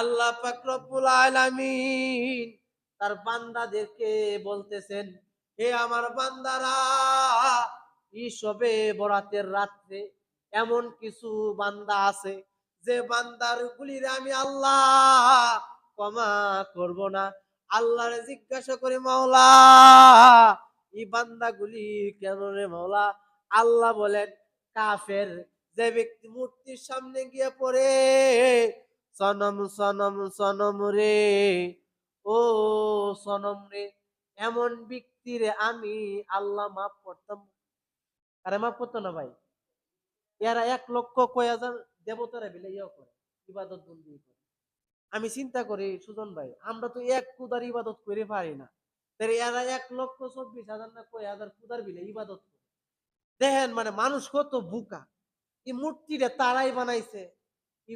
আল্লাহ পাক রব্বুল আলামিন তার বান্দাদেরকে বলতেছেন, হে আমার বান্দারা এই সবে বরাতের রাত্রে এমন কিছু বান্দা আছে যে বান্দার গুলির আমি আল্লাহ ক্ষমা করব না। আল্লাহরে জিজ্ঞাসা করে, মাওলা, এই বান্দাগুলি কেন রে মাওলা? আল্লাহ বলেন, কাফের যে ব্যক্তি মূর্তির সামনে গিয়ে পড়ে সনম সনম সনম রে। ও সনম রে, এমন ব্যক্তিরে আমি। আল্লাহ মাফ করতাম। আরে মাফ করতো না ভাই। এরা এক লক্ষ কয় হাজার দেবতারা বিলে ইয়ে করে, ইবাদত বন্দি করে। আমি চিন্তা করি, সুজন ভাই, আমরা তো এক কুদার ইবাদত করে পারি না। তাহলে এরা এক লক্ষ চব্বিশ হাজার না কয় হাজার কুদার বিলে ইবাদত করে। দেখেন মানে মানুষ কত বুকা। এই মূর্তিটা তারাই বানাইছে।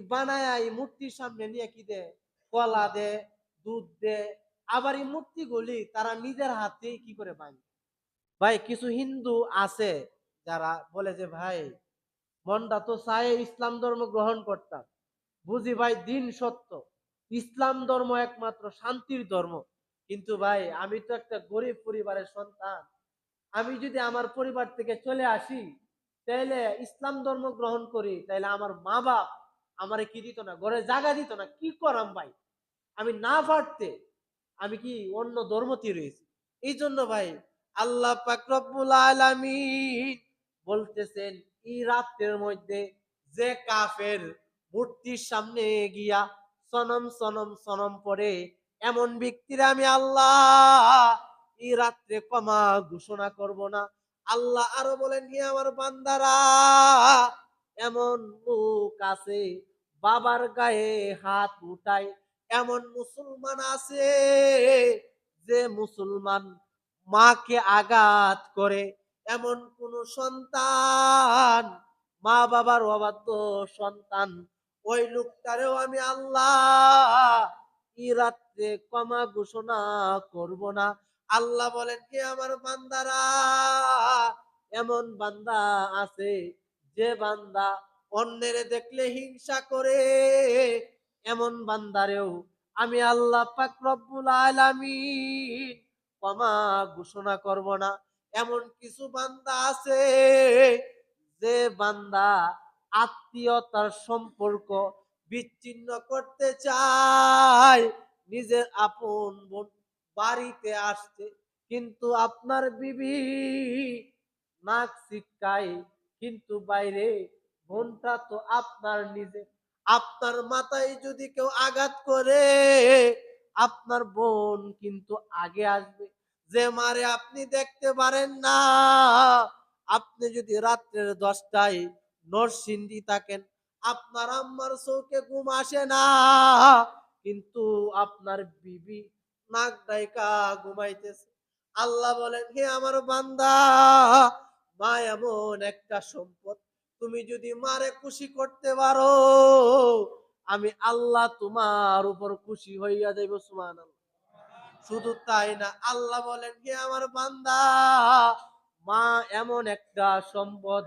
বানায় এই মূর্তির সামনে নিয়ে কি দে? কলা দে, দুধ দে। আবার এই মূর্তিগুলি তারা নিজের হাতেই কি করে বানায়? ভাই, কিছু হিন্দু আছে যারা বলে যে, ভাই, মনটা তো চায় ইসলাম ধর্ম গ্রহণ করতাম। বুঝি ভাই, দিন সত্য। ইসলাম ধর্ম একমাত্র শান্তির ধর্ম। কিন্তু ভাই, আমি তো একটা গরিব পরিবারের সন্তান। আমি যদি আমার পরিবার থেকে চলে আসি তাহলে ইসলাম ধর্ম গ্রহণ করি তাহলে আমার মা বাপ আমারে কি দিত না? ঘরে জায়গা দিত না। কি করাম ভাই? আমি না পারতে আমি কি অন্য ধর্মতে রয়েছি। এই জন্য ভাই আল্লাহ বলতেছেন, এই রাত্রের মধ্যে যে কাফের মূর্তির সামনে গিয়া সনম সনম সনম পরে এমন ব্যক্তিরা আমি আল্লাহ এই রাত্রে ক্ষমা ঘোষণা করব না। আল্লাহ আরও বলেন, হে আমার বান্দারা এমন লোক আছে, বাবার গায়ে হাত উঠায়, এমন মুসলমান আছে যে মুসলমান মাকে আঘাত করে। এমন কোন সন্তান, মা বাবার অবাধ্য সন্তান, ওই লোকটারেও আমি আল্লাহ ই রাত্রে ক্ষমা ঘোষণা করব না। আল্লাহ বলেন কি আমার বান্দারা, এমন বান্দা আছে যে বান্দা অন্যের দেখলে হিংসা করে, এমন বান্দারেও আমি আল্লাহ পাক রব্বুল আলামিন ক্ষমা ঘোষণা করব না। এমন কিছু বান্দা আছে যে বান্দা আত্মীয়তার সম্পর্ক বিচ্ছিন্ন করতে চায়, নিজের আপন বোন বাড়িতে আসছে, কিন্তু আপনার বিবি নাক শিক্ষায় কিন্তু বাইরে বোনটা তো আপনার নিজে। আপনার মাথায় যদি কেউ আঘাত করে, আপনার বোন কিন্তু আগে আসবে। যে মারে আপনি দেখতে পারেন না, আপনি যদি রাত্রের দশটায় নরসিংদী থাকেন, আপনার আম্মার চৌকে ঘুম আসে না, কিন্তু আপনার বিবি নাক ডাইকা ঘুমাইতেছে। আল্লাহ বলেন, হে আমার বান্দা মা এমন একটা সম্পদ তুমি যদি মারে খুশি করতে পারো, আমি আল্লাহ তোমার উপর খুশি হইয়া যাইব সুমান শুধু তাই না, আল্লাহ বলেন, হে আমার বান্দা, মা, এমন একটা সম্পদ,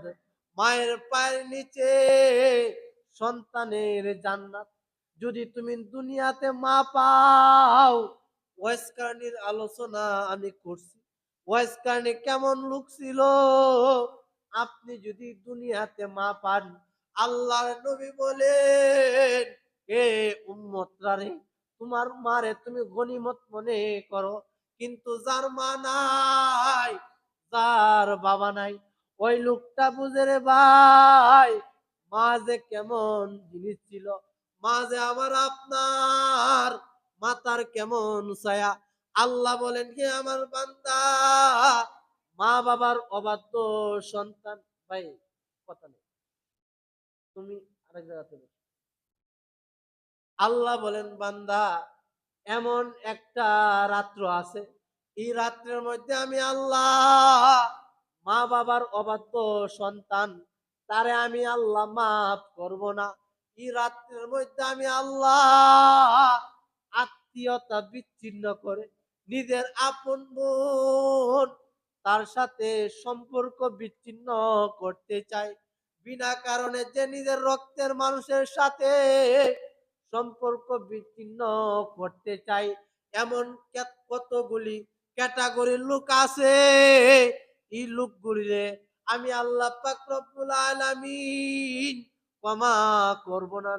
মায়ের পায়ের নিচে সন্তানের জান্নাত। যদি তুমি দুনিয়াতে মা পাও, ওয়েস্কার্নির আলোচনা আমি করছি। ওয়েস্কার্নি কেমন লোক ছিল? আপনি যদি দুনিয়াতে মা পান, আল্লাহর নবী বলেন, এ উম্মতরা রে, তোমার মারে তুমি গনিমত মনে করো, কিন্তু যার মা নাই, যার বাবা নাই, ওই লোকটা বুঝে রে ভাই, মা যে কেমন জিনিস ছিল, মা যে আমার আপনার মাতার কেমন ছায়া আল্লাহ বলেন কে আমার বান্দা মা বাবার অবাধ্য সন্তান। ভাই, কথা নেই। তুমি আরেক জায়গাতে। আল্লাহ বলেন, বান্দা, এমন একটা রাত্র আছে। এই রাত্রের মধ্যে আমি আল্লাহ মা বাবার অবাধ্য সন্তান। তারে আমি আল্লাহ মাফ করব না। এই রাত্রের মধ্যে আমি আল্লাহ আত্মীয়তা বিচ্ছিন্ন করে নিজের আপন বোন, তার সাথে সম্পর্ক বিচ্ছিন্ন করতে চাই বিনা কারণে যে নিজের রক্তের মানুষের সাথে সম্পর্ক বিচ্ছিন্ন করতে চাই এমন কতগুলি ক্যাটাগরির লোক আছে। এই লোকগুলিরে আমি আল্লাহ পাক আলামিন ক্ষমা করব না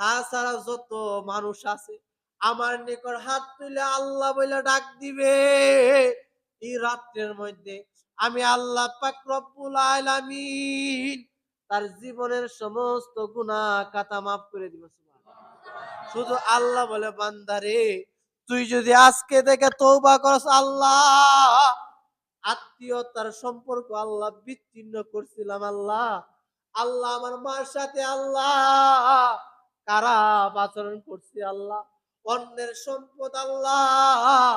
তাছাড়া যত মানুষ আছে আমার নিকট হাত তুলে আল্লাহ বলে ডাক দিবে। এই রাত্রের মধ্যে আমি আল্লাহ পাক রব্বুল আলামিন তার জীবনের সমস্ত গুনাহ কাতা মাফ করে দিব শুধু আল্লাহ বলে বান্দারে তুই যদি আজকে থেকে তৌবা করস, আল্লাহ, আত্মীয়তার সম্পর্ক আল্লাহ বিচ্ছিন্ন করছিলাম, আল্লাহ। আল্লাহ আমার মার সাথে, আল্লাহ, খারাপ আচরণ করছি, আল্লাহ। অন্যের সম্পদ আল্লাহ,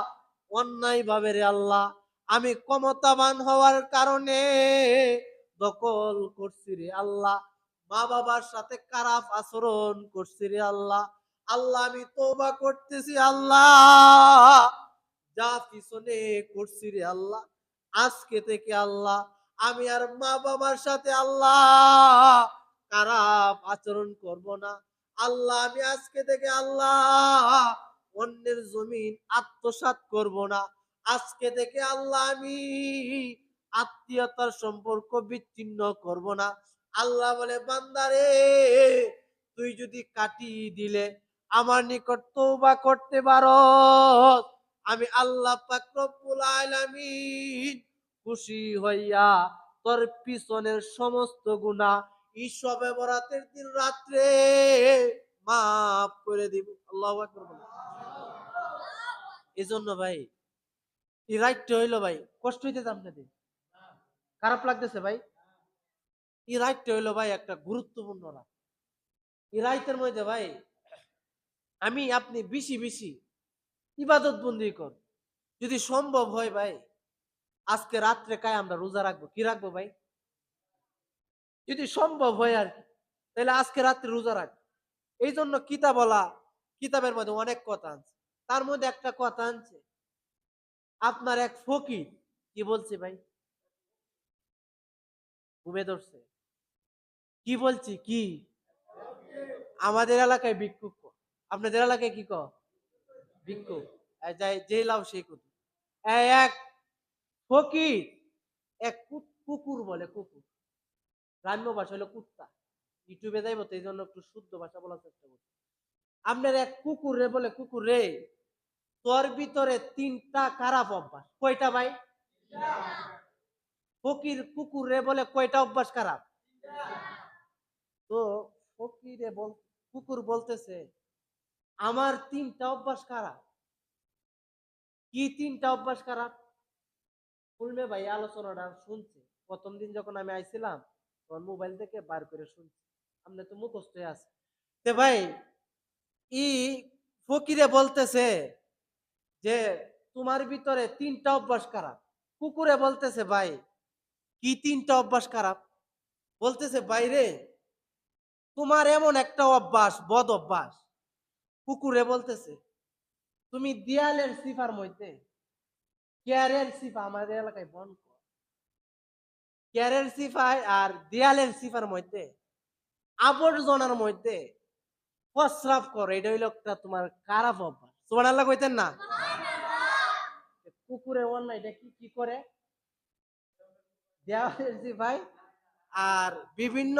অন্যায় ভাবে রে আল্লাহ। আমি ক্ষমতাবান হওয়ার কারণে দখল করছি রে আল্লাহ। মা বাবার সাথে খারাপ আচরণ করছি রে আল্লাহ। আল্লাহ, আমি তোবা করতেছি আল্লাহ। যা পিছনে করছি রে আল্লাহ। আজকে থেকে আল্লাহ, আমি আর মা বাবার সাথে আল্লাহ খারাপ আচরণ করব না। আল্লাহ, আমি আজকে থেকে আল্লাহ, অন্যের জমিন আত্মসাৎ করব না। আজকে থেকে আল্লাহ, আমি আত্মীয়তার সম্পর্ক বিচ্ছিন্ন করব না। আল্লাহ বলে, বান্দারে, তুই যদি কাটি দিলে আমার নিকট তৌবা করতে পারো। আমি আল্লাহ পাক খুশি হইয়া তোর পিছনের সমস্ত গুনাহ ঈশবে বরাতের দিন রাত্রে মাফ করে দিব। আল্লাহু বলো এজন্য ভাই, এই রাইটটা হইল ভাই, কষ্ট হইতেছে আপনাদের? খারাপ লাগতেছে ভাই? এই রাইটটা হইল ভাই একটা গুরুত্বপূর্ণ রাত। এই রাইতের মধ্যে ভাই, আমি, আপনি বেশি বেশি ইবাদত বন্দি কর। যদি সম্ভব হয় ভাই, আজকে রাত্রে কায় আমরা রোজা রাখব? কি রাখব ভাই? যদি সম্ভব হয় আর তাহলে আজকে রাত্রে রোজা রাখ। এই জন্য কিতাব বলা, কিতাবের মধ্যে অনেক কথা আছে। তার মধ্যে একটা কথা আনছে আপনার এক ফকির, কি বলছে ভাই? ঘুমে ধরছে। কি বলছি? কি? আমাদের এলাকায় ভিক্ষুক ক। আপনাদের এলাকায় কি ক? ভিক্ষুক। এই যাই, যে লাভ সেই কুতু এই এক ফকির, এক কুকুর বলে কুকুর। গ্রাম্য ভাষা হলো কুত্তা। ইউটিউবে যাইব তো এই জন্য একটু শুদ্ধ ভাষা বলার চেষ্টা করছি। আপনার এক কুকুর রে বলে, কুকুর রে, তোর ভিতরে তিনটা খারাপ অভ্যাস? কয়টা ভাই? ফকির কুকুর রে বলে, কয়টা অভ্যাস খারাপ? তো ফকিরে বল, কুকুর বলতেছে, আমার তিনটা অভ্যাস খারাপ। কি তিনটা অভ্যাস খারাপ? ফুলমে ভাই আলোচনাটা শুনছে। প্রথম দিন যখন আমি আইছিলাম তখন মোবাইল থেকে বার করে শুনছি। আপনি তো মুখস্থ হয়ে আছে। তে ভাই, ই ফকিরে বলতেছে যে, তোমার ভিতরে তিনটা অভ্যাস খারাপ। কুকুরে বলতেছে, ভাই, কি তিনটা অভ্যাস খারাপ? বলতেছে বাইরে তোমার এমন একটা অভ্যাস, বদ অভ্যাস। কুকুরে বলতেছে, তুমি দেয়ালের সিফার মধ্যে কেয়ারের সিফা আমাদের এলাকায় বন্ধ কেয়ারের সিফায় আর দেয়ালের সিফার মধ্যে আবর্জনার মধ্যে প্রস্রাব করো। এটা হইল একটা তোমার খারাপ অভ্যাস। তোমার আল্লাহ কইতেন না? কুকুরের অন্যায় এটা কি কি করে? আর বিভিন্ন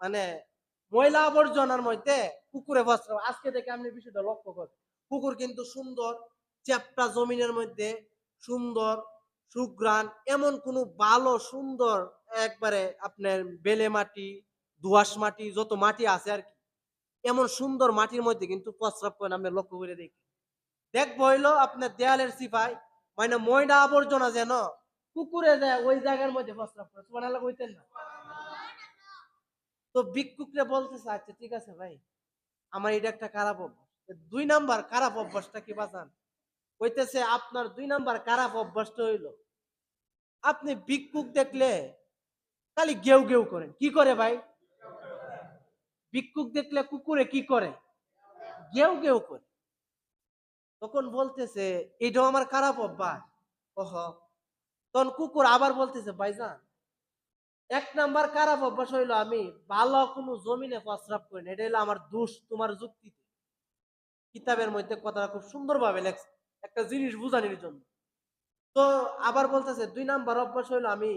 মানে ময়লা আবর্জনার মধ্যে কুকুরে বস্ত্র আজকে থেকে আপনি বিষয়টা লক্ষ্য করেন। কুকুর কিন্তু সুন্দর চ্যাপটা জমিনের মধ্যে সুন্দর সুগ্রান এমন কোনো ভালো, সুন্দর, একবারে আপনার বেলে মাটি দোয়াশ মাটি, যত মাটি আছে আর কি, এমন সুন্দর মাটির মধ্যে কিন্তু প্রস্রাব করেন, আপনি লক্ষ্য করে দেখি দেখব হইল আপনার দেয়ালের সিপাই মানে ময়না আবর্জনা যেন কুকুরে যায়, ওই জায়গার মধ্যে প্রস্রাব করে। সুবহানাল্লাহ কইতেন না? তো ভিক্ষুকরে বলতেছে আচ্ছা ঠিক আছে ভাই, আমার এটা একটা খারাপ অভ্যাস। দুই নাম্বার খারাপ অভ্যাসটা কি বাঁচান? কইতেছে আপনার দুই নাম্বার খারাপ অভ্যাসটা হইল। আপনি ভিক্ষুক দেখলে খালি গেউ গেউ করেন। কি করে ভাই? ভিক্ষুক দেখলে কুকুরে কি করে? গেউ গেউ করে। তখন বলতেছে, এটাও আমার খারাপ অভ্যাস। ওহ, তখন কুকুর আবার বলতেছে, ভাইজান, এক নাম্বার খারাপ অভ্যাস হইল আমি ভালো কোনো জমিনে প্রস্রাব করি না। এটা হলো আমার দোষ তোমার যুক্তিতে। কিতাবের মধ্যে কথাটা খুব সুন্দরভাবে লেখছে। একটা জিনিস বুঝানির জন্য। তো আবার বলতেছে, দুই নাম্বার অভ্যাস হইল আমি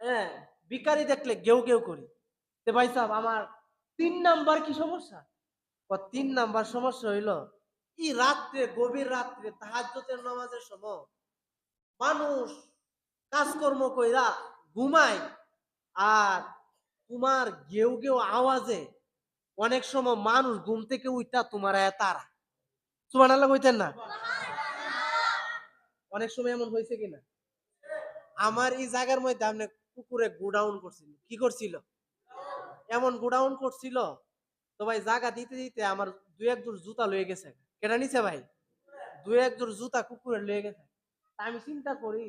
হ্যাঁ বিকারি দেখলে গেউ গেউ করি। তে ভাই সাহেব, আমার তিন নাম্বার কি সমস্যা? তিন নাম্বার সমস্যা হইল, ই রাত্রে, গভীর রাত্রে তাহাজ্জুদের নামাজের সময় মানুষ কাজকর্ম কইরা ঘুমায় আর তোমার গেউ গেউ আওয়াজে অনেক সময় মানুষ ঘুম থেকে উঠা তোমার আয়া তারা। তোমার আল্লাহ কইতেন না? অনেক সময় এমন হয়েছে কিনা? আমার এই জায়গার মধ্যে আপনি কুকুরে করছিল। কি করছিল? এমন করছিল। তো ভাই জায়গা দিতে দিতে আমার এক জোড় জুতা লয়ে গেছে। কেটা নিছে ভাই? দুই এক জোড় জুতা কুকুরে লয়ে গেছে। আমি চিন্তা করি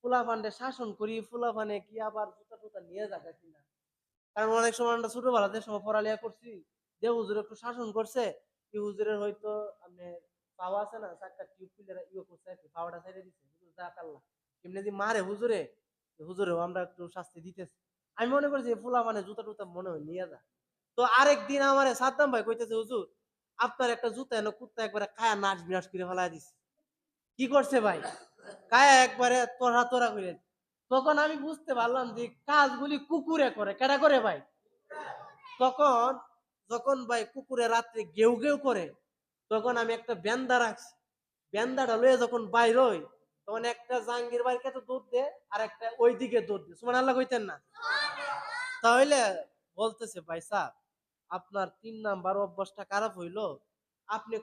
ফুলাফান্ডে শাসন করি, ফুলাফানে কি আবার জুতা টুতা নিয়ে যাবে কিনা? কারণ অনেক সময় আমরা ছোটবেলাতে সময় পড়ালেখা করছি, যে হুজুর একটু শাসন করছে কি হুজুরের হয়তো আপনি পাওয়া আছে না চারটা টিউব খুলে ইয়ে করছে আর কি, পাওয়াটা ছেড়ে হুজুর যা কাল্লা এমনি যে মারে হুজুরে, হুজুরেও আমরা একটু শাস্তি দিতেছি। আমি মনে করছি ফুলা মানে জুতা টুতা মনে হয় নিয়ে যা। তো আরেক দিন আমার সাদ্দাম ভাই কইতেছে, হুজুর, আপনার একটা জুতা এনে কুত্তা একবারে কায়া নাচ বিনাশ করে ফেলাই দিছে। কি করছে ভাই? কায়া একবারে তোরা তোরা করে। তখন আমি বুঝতে পারলাম যে কাজগুলি কুকুরে করে। কেটা করে ভাই? তখন যখন ভাই কুকুরে রাত্রে গেউ গেউ করে, তখন আমি একটা ব্যান্দা রাখছি। ব্যান্দাটা লয়ে যখন বাইর হই, তখন একটা জাঙ্গির বাড়ির কাছে দুধ দে, আর একটা ওই দিকে দুধ দে। সুমান আল্লাহ কইতেন না? তাহলে বলতেছে, ভাই সাহ আপনার তিন নাম্বার অভ্যাসটা খারাপ হইল। আপনি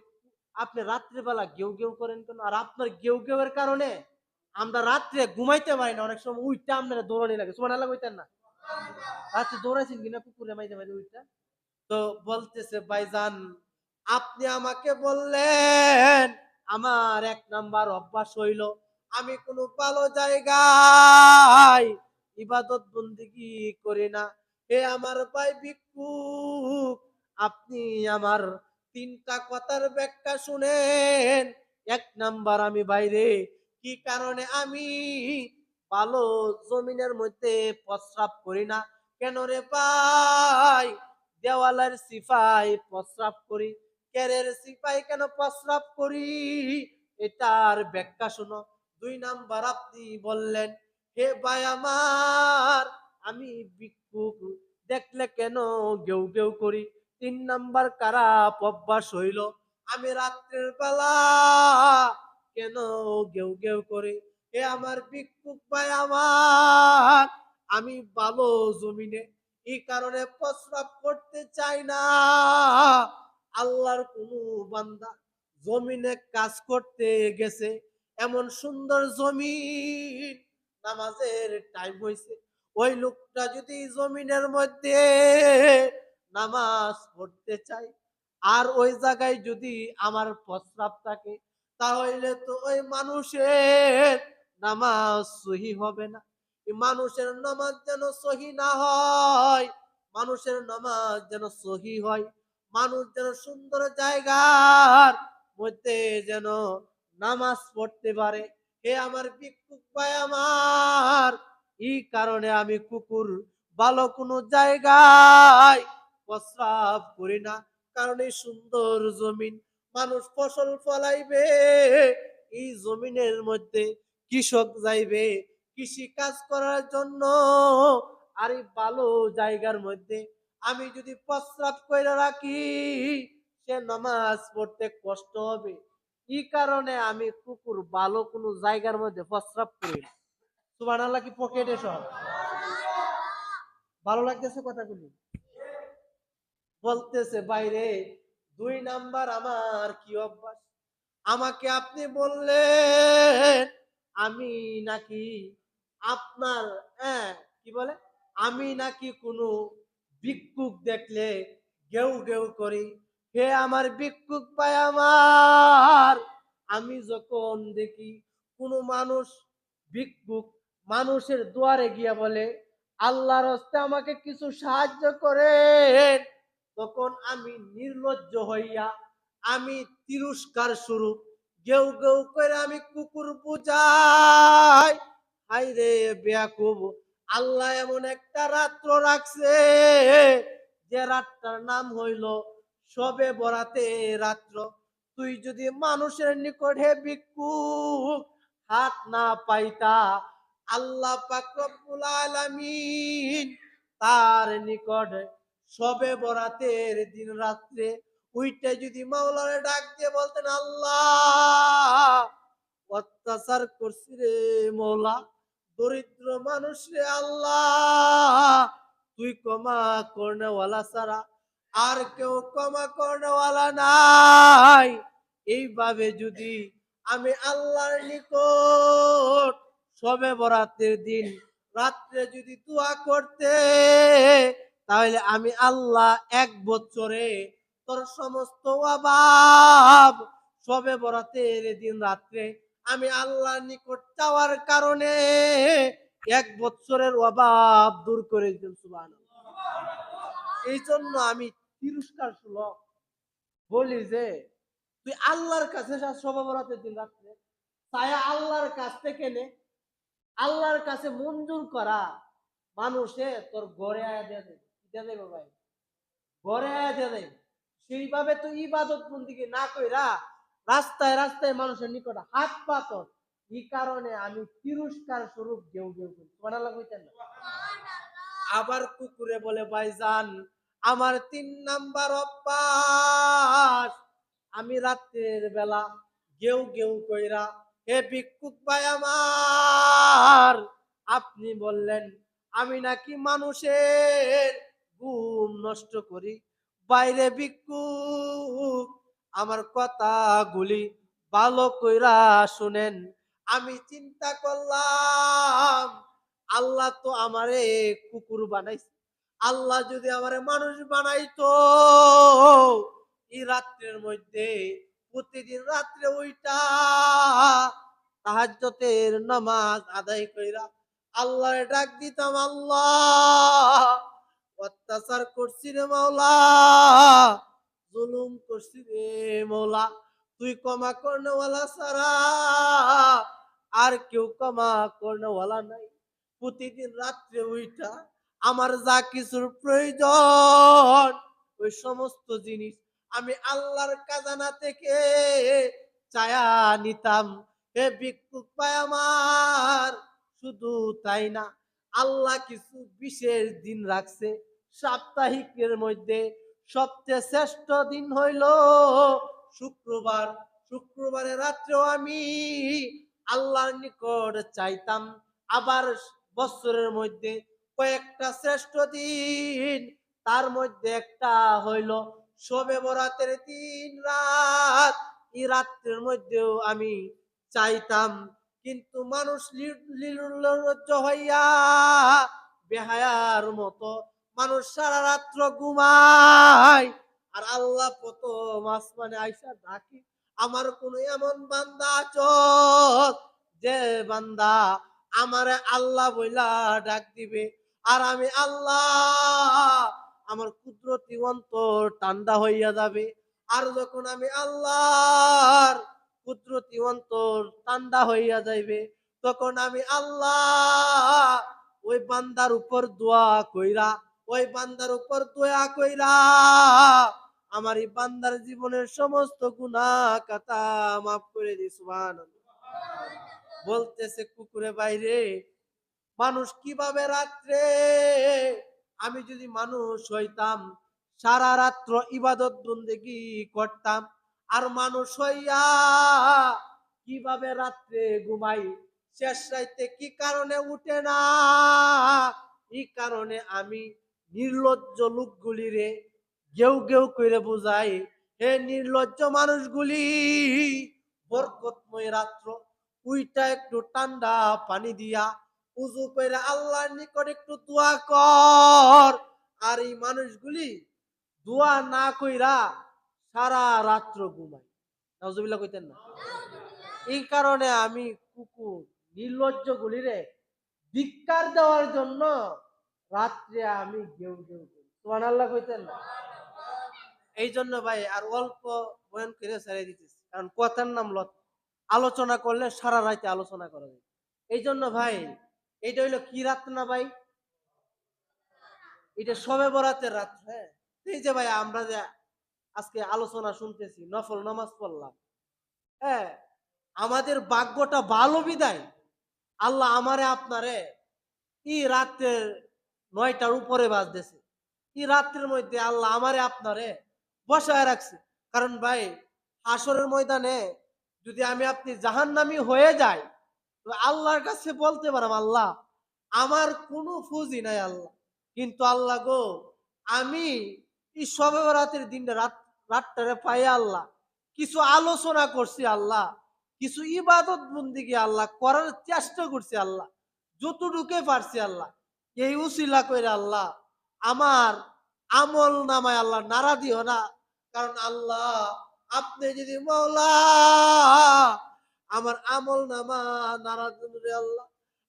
আপনি রাত্রিবেলা গেউ গেউ করেন কেন? আর আপনার গেউ গেউ এর কারণে আমরা রাত্রে ঘুমাইতে পারি না। অনেক সময় উইটা আপনার দৌড়ানি লাগে। সুমান আল্লাহ কইতেন না? রাত্রে দৌড়াইছেন কিনা কুকুরে মাইতে মাইতে উইটা তো বলতেছে, ভাইজান, আপনি আমাকে বললেন, আমার এক নাম্বার অভ্যাস হইল, আমি কোনো ভালো জায়গায় ইবাদত বন্দিগি করি না। হে আমার ভাই ভিক্ষুক আপনি আমার তিনটা কথার ব্যাখ্যা শুনেন। এক নাম্বার, আমি বাইরে, কি কারণে আমি ভালো জমিনের মধ্যে প্রস্রাব করি না? কেন রে ভাই দেওয়ালের সিফাই প্রস্রাব করি। কেরের সিপাই কেন প্রস্রাব করি? এটার ব্যাখ্যা শুনো। দুই নাম্বার আপনি বললেন, হে ভাই আমার, আমি ভিক্ষুক, দেখলে কেন গেউ গেউ করি? তিন নাম্বার খারাপ অভ্যাস হইল? আমি রাত্রের বেলা কেন গেউ গেউ করি? হে আমার ভিক্ষুক ভাই আমার, আমি ভালো জমিনে এই কারণে প্রস্রাব করতে চাই না। আল্লাহর কোন বান্দা জমিনে কাজ করতে গেছে, এমন সুন্দর জমিন, নামাজের টাইম হয়েছে ওই লোকটা যদি জমিনের মধ্যে নামাজ পড়তে চাই আর ওই জায়গায় যদি আমার প্রস্রাব থাকে, তাহলে তো ওই মানুষের নামাজ সহি হবে না। মানুষের নামাজ যেন সহি না হয়, মানুষের নামাজ যেন সহি হয়, মানুষ যেন সুন্দর জায়গার মধ্যে যেন নামাজ পড়তে পারে। হে আমার ভিক্ষুক ভাই আমার, এই কারণে আমি কুকুর ভালো কোনো জায়গায় প্রস্রাব করি না, কারণ এই সুন্দর জমিন, মানুষ ফসল ফলাইবে, এই জমিনের মধ্যে কৃষক যাইবে কৃষি কাজ করার জন্য আর ভালো জায়গার মধ্যে আমি যদি প্রস্রাব করে রাখি, সে নামাজ পড়তে কষ্ট হবে। এই কারণে আমি কুকুর ভালো কোনো জায়গার মধ্যে প্রস্রাব করি সুবান আল্লাহ কি পকেটে সব? ভালো লাগতেছে কথাগুলি? বলতেছে, বাইরে দুই নাম্বার আমার কি অভ্যাস? আমাকে আপনি বললেন, আমি নাকি আপনার হ্যাঁ কি বলে? আমি নাকি কোনো ভিক্ষুক দেখলে গেউ গেউ করি। হে আমার ভিক্ষুক পাই আমার, আমি যখন দেখি কোনো মানুষ ভিক্ষুক, মানুষের দুয়ারে গিয়া বলে, আল্লাহর হস্তে আমাকে কিছু সাহায্য করেন, তখন আমি নির্লজ্জ হইয়া, আমি তিরস্কার স্বরূপ গেউ গেউ করে আমি কুকুর বুঝাই। হাই রে বেয়াকুব আল্লাহ এমন একটা রাত্র রাখছে যে রাতটার নাম হইল সবে বরাতে রাত্র। তুই যদি মানুষের নিকট ভিক্ষুক হাত না পাইতা, আল্লাহ আলামিন তার নিকট সবে বরাতের দিন রাত্রে উইটে যদি মাওলারে ডাক দিয়ে বলতেন, আল্লাহ অত্যাচার করছি রে মৌলা। দরিদ্র মানুষ রে আল্লাহ। তুই ক্ষমা করনেওয়ালা ছাড়া আর কেউ ক্ষমা করনেওয়ালা নাই। এইভাবে যদি আমি আল্লাহর নিকট সবে বরাতের দিন রাত্রে যদি দোয়া করতে, তাহলে আমি আল্লাহ এক বছরে তোর সমস্ত অভাব সবে বরাতের দিন রাত্রে আমি আল্লাহ নিকট চাওয়ার কারণে এক বছরের অভাব দূর করে দিতেন সুবাহ এই জন্য আমি তিরস্কার সুলভ বলি যে, তুই আল্লাহর কাছে যা সবে বরাতের দিন রাত্রে, ছায়া আল্লাহর কাছ থেকে নে। আল্লাহর কাছে মঞ্জুর করা মানুষে তোর গড়ে আয়া দিয়ে দেবে। দিয়ে দেবে ভাই? গড়ে আয়া দিয়ে দেবে। সেইভাবে তুই ইবাদত বন্দিকে না কইরা রাস্তায় রাস্তায় মানুষের নিকট হাত পাতর এই কারণে আমি তিরস্কার স্বরূপ গেউ গেউ করি। আল্লাহ কইতেন না? আবার কুকুরে বলে, ভাইজান, আমার তিন নাম্বার অভ্যাস। আমি রাত্রের বেলা গেউ গেউ কইরা, হে ভিক্ষুক ভাই আমার, আপনি বললেন আমি নাকি মানুষের ঘুম নষ্ট করি। বাইরে ভিক্ষুক আমার কথাগুলি ভালো কইরা শুনেন। আমি চিন্তা করলাম, আল্লাহ তো আমারে কুকুর বানাইছে। আল্লাহ যদি আমারে মানুষ বানাইতো, এই রাত্রের মধ্যে, প্রতিদিন রাত্রে ওইটা নামাজ আদায় কইরা আল্লাহরে ডাক দিতাম, আল্লাহ, অত্যাচার করছি রে মাওলা জুলুম করছি রে মৌলা। তুই ক্ষমা করনেওয়ালা সারা। আর কেউ ক্ষমা করনেওয়ালা নাই। প্রতিদিন রাত্রে ওইটা আমার যা কিছুর প্রয়োজন, ওই সমস্ত জিনিস আমি আল্লাহর কাজানা থেকে চায়া নিতাম। হে ভিক্ষুক পায় আমার, শুধু তাই না, আল্লাহ কিছু বিশেষ দিন রাখছে। সাপ্তাহিকের মধ্যে সবচেয়ে শ্রেষ্ঠ দিন হইল শুক্রবার। শুক্রবারে রাত্রেও আমি আল্লাহর নিকট চাইতাম। আবার বছরের মধ্যে কয়েকটা শ্রেষ্ঠ দিন, তার মধ্যে একটা হইল শবে বরাতের দিন রাত। এই রাত্রের মধ্যেও আমি চাইতাম, কিন্তু মানুষ লিলজ্জ হইয়া বেহায়ার মতো মানুষ সারা রাত্র ঘুমায়। আর আল্লাহ প্রথম আসমানে আইসা ডাকি, আমার কোন এমন বান্দা আছো যে বান্দা আমারে আল্লাহ বইলা ডাক দিবে? আর আমি আল্লাহ আমার কুদরতি অন্তর ঠান্ডা হইয়া যাবে। আর যখন আমি আল্লাহর কুদরতি অন্তর ঠান্ডা হইয়া যাইবে, তখন আমি আল্লাহ ওই বান্দার উপর দোয়া কইরা ওই বান্দার উপর দোয়া কইরা আমার এই বান্দার জীবনের সমস্ত গুনাহ কাতা মাফ করে সুবহানাল্লাহ। বলতেছে কুকুরে, বাইরে মানুষ কীভাবে রাত্রে? আমি যদি মানুষ হইতাম, সারা রাত্র ইবাদত বন্দেগি করতাম, আর মানুষ হইয়া কীভাবে রাত্রে ঘুমাই? শেষ রাইতে কি কারণে উঠে না? এই কারণে আমি নির্লজ্জ লোকগুলি রে গেউ গেউ করে বুঝাই হে নির্লজ্জ মানুষগুলি বরকতময় রাত্র। উইটা একটু ঠান্ডা পানি দিয়া উজু করে আল্লাহর নিকট একটু দোয়া কর। আর এই মানুষগুলি দোয়া না কইরা সারা রাত্র ঘুমায়। নাউজুবিল্লাহ কইতেন না? এই কারণে আমি কুকুর নির্লজ্জ গুলিরে ধিক্কার দেওয়ার জন্য রাত্রে আমি গেউ গেউ তোমার আল্লাহ কইতেন না? এই জন্য ভাই আর অল্প বয়ান করে ছেড়ে দিতেছি, কারণ কথার নাম লত আলোচনা করলে সারা রাতে আলোচনা করা যায়। এই জন্য ভাই, এইটা হইল কি রাত না ভাই? এটা সবে বরাতের রাত হ্যাঁ? এই যে ভাই, আমরা যে আজকে আলোচনা শুনতেছি, নফল নামাজ পড়লাম হ্যাঁ? আমাদের ভাগ্যটা ভালো বিদায়। আল্লাহ আমারে আপনারে এই রাত্রের নয়টার উপরে বাজতেছে। এই রাত্রের মধ্যে আল্লাহ আমারে আপনারে বসায় রাখছে। কারণ ভাই হাসরের ময়দানে যদি আমি আপনি জাহান্নামি হয়ে যাই, তো আল্লাহর কাছে বলতে পারাম আল্লাহ, আমার কোনো ফুজি নাই আল্লাহ। কিন্তু আল্লাহ গো, আমি এই সবে বরাতের দিনটা রাত, রাতটারে পাই আল্লাহ, কিছু আলোচনা করছি আল্লাহ, কিছু ইবাদত বন্দিকে আল্লাহ করার চেষ্টা করছি আল্লাহ, যতটুকে পারছি আল্লাহ। এই উসিলা কইরা আল্লাহ, আমার আমল নামায় আল্লাহ নারা দিও না। কারণ আল্লাহ, আপনি যদি মৌলা, আমার আমল নামা নারা দিন আল্লাহ।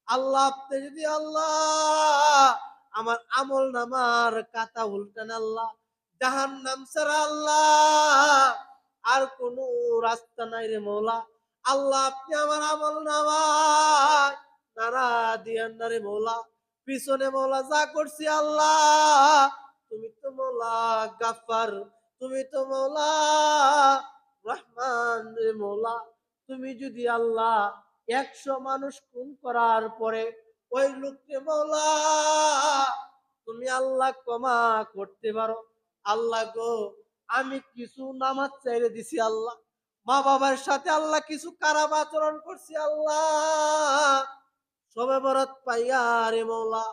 আল্লাহ, আপনি যদি আল্লাহ, আমার আমল নামার কাতা উল্টান আল্লাহ। জাহান নাম ছাড়া আল্লাহ, আর কোন রাস্তা নাই রে মৌলা। আল্লাহ, আপনি আমার আমল নামায় নারা দিয়ান না রে মৌলা। পিছনে মৌলা যা করছি আল্লাহ। তুমি তো মৌলা গাফার তুমি তো মৌলা রহমান মৌলা তুমি যদি আল্লাহ একশো মানুষ খুন করার পরে ওই লোককে মৌলা তুমি আল্লাহ ক্ষমা করতে পারো। আল্লাহ গো, আমি কিছু নামাজ চাইরে দিছি আল্লাহ। মা বাবার সাথে আল্লাহ কিছু খারাপ আচরণ করছি আল্লাহ। সবে বরত পাইয়া রে মৌলা,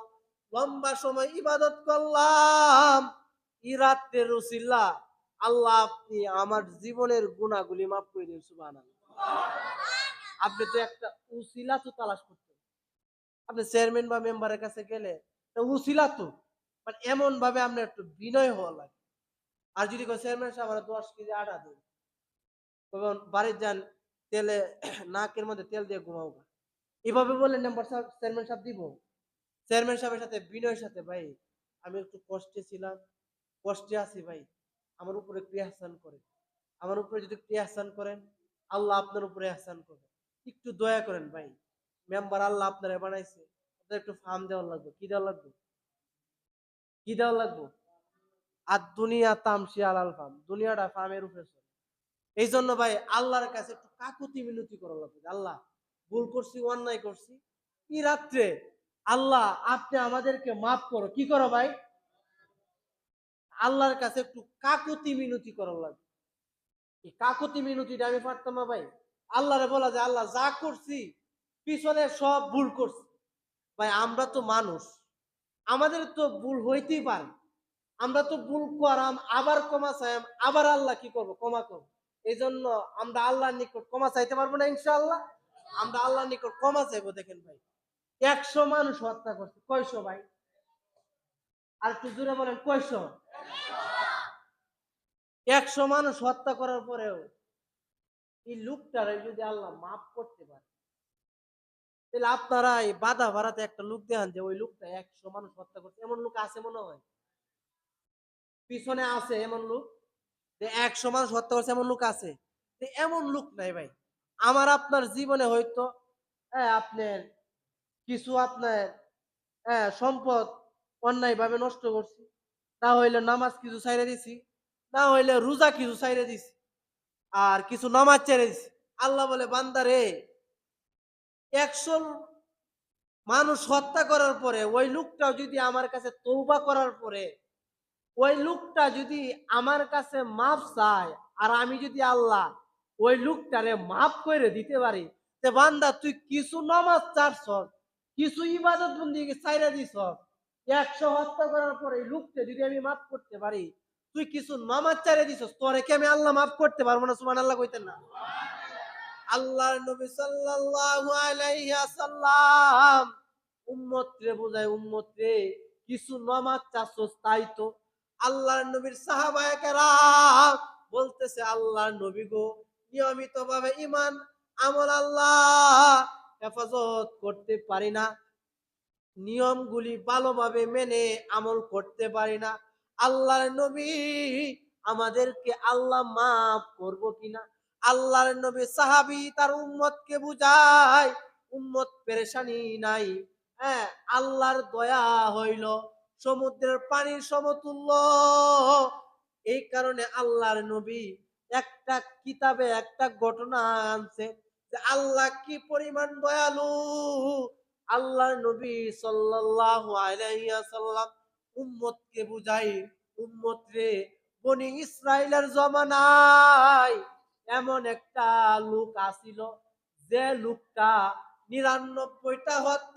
লম্বা সময় ইবাদত করলাম। ই রাত্রের রসিল্লা, আল্লাহ আপনি আমার জীবনের গুণাগুলি মাফ করে দিন সুবাহ আপনি তো একটা উসিলা তো তালাশ করতেন আপনি চেয়ারম্যান বা মেম্বারের কাছে গেলে উসিলা তো মানে এমন ভাবে আপনার একটু বিনয় হওয়া লাগে। আর যদি চেয়ারম্যান সাহেব আমার দশ কেজি আটা দিন বাড়ির যান, তেলে, নাকের মধ্যে তেল দিয়ে ঘুমাও। এভাবে বললেন মেম্বার সাহেব চেয়ারম্যান সাহেব দিব। চেয়ারম্যান সাহেবের সাথে, বিনয়ের সাথে, ভাই, আমি একটু কষ্টে ছিলাম, কষ্টে আছি, ভাই। আমার উপরে একটু ইহসান করেন। আমার উপরে যদি একটু ইহসান করেন, আল্লাহ আপনার উপরে ইহসান করবে। একটু দয়া করেন, ভাই। মেম্বার আল্লাহ আপনারা বানাইছে। আপনার একটু ফার্ম দেওয়া লাগবে। কি দেওয়া লাগবে? কি দেওয়া লাগবে? আর দুনিয়া তামসি আলাল ফার্ম দুনিয়াটা ফার্মের উপরে। এই জন্য ভাই, আল্লাহর কাছে একটু কাকুতি মিনতি করা লাগবে, আল্লাহ। ভুল করছি, অন্যায় করছি। কি রাত্রে আল্লাহ, আপনি আমাদেরকে মাফ করো। কি করো ভাই? আল্লাহর কাছে একটু কাকুতি মিনতি করা লাগে। এই কাকুতি মিনতিটা আমি পারতাম না ভাই। আল্লাহরে বলা যায়, আল্লাহ, যা করছি, পিছনে সব ভুল করছি। ভাই, আমরা তো মানুষ। আমাদের তো ভুল হইতেই পারে। আমরা তো ভুল করাম, আবার ক্ষমা চাইম, আবার আল্লাহ কি করব? ক্ষমা করব। এই জন্য আমরা আল্লাহর নিকট ক্ষমা চাইতে পারব না ইনশাআল্লাহ। আমরা আল্লাহর নিকট ক্ষমা চাইব, দেখেন ভাই। একশো মানুষ হত্যা করছে। কয়শো ভাই? আর একটু জোরে বলেন, কয়শো? একশো মানুষ হত্যা করার পরেও এই লোকটারে যদি আল্লাহ মাফ করতে পারে, তাহলে আপনারা এই বাধা ভাড়াতে একটা লোক দেখান যে ওই লোকটা একশো মানুষ হত্যা করছে। এমন লোক আছে মনে হয়? পিছনে আছে এমন লোক? যে একশো মানুষ হত্যা করছে, এমন লোক আছে? এমন লোক নাই ভাই। আমার আপনার জীবনে হয়তো হ্যাঁ আপনার কিছু আপনার হ্যাঁ সম্পদ অন্যায় ভাবে নষ্ট করছি। না হইলে নামাজ কিছু ছাইরে দিছি, না হইলে রোজা কিছু ছাইরে দিছি, আর কিছু নামাজ ছেড়ে দিছি। আল্লাহ বলে বান্দারে একশো মানুষ হত্যা করার পরে, ওই লোকটাও যদি আমার কাছে তৌবা করার পরে, ওই লোকটা যদি আমার কাছে মাপ চায়, আর আমি যদি আল্লাহ ওই লোকটারে মাফ করে দিতে পারি। যে বান্দা, তুই কিছু নামাজ চারছ কিছু ইবাদত বন্দি চাইরা দিছ একশো হত্যা করার পরে লোকটা যদি আমি মাফ করতে পারি, তুই কিছু নামাজ চাইরা দিছ তোরে কি আমি আল্লাহ মাফ করতে পারব না? সুমান আল্লাহ কইতেন না। আল্লাহর নবী সাল্লাল্লাহু আলাইহি ওয়াসাল্লাম উম্মত রে বোঝায় উম্মত কিছু নামাজ চাচ্ছস তাই তো। আল্লাহর নবীর সাহাবায়ে কেরাম বলতেছে, আল্লাহর নবী গো নিয়মিত ভাবে ইমান আমল আল্লাহ হেফাজত করতে পারি না। নিয়মগুলি ভালোভাবে মেনে আমল করতে পারি না। আল্লাহর নবী আমাদেরকে আল্লাহ মাফ করব কিনা? আল্লাহর নবী সাহাবি তার উম্মতকে বুঝায়, উম্মত পেরেশানি নাই। হ্যাঁ আল্লাহর দয়া হইল, সমুদ্রের পানির সমতুল্য। এই কারণে আল্লাহর নবী একটা কিতাবে একটা ঘটনা আনছে যে আল্লাহ কি পরিমাণ দয়ালু? আল্লাহর নবী আলাইহি ওয়াসাল্লাম উম্মতকে বুঝাই, উম্মত রে, বনি ইসরাইলের জমানায় এমন একটা লোক আসিল, যে লোকটা নিরানব্বইটা হত্যা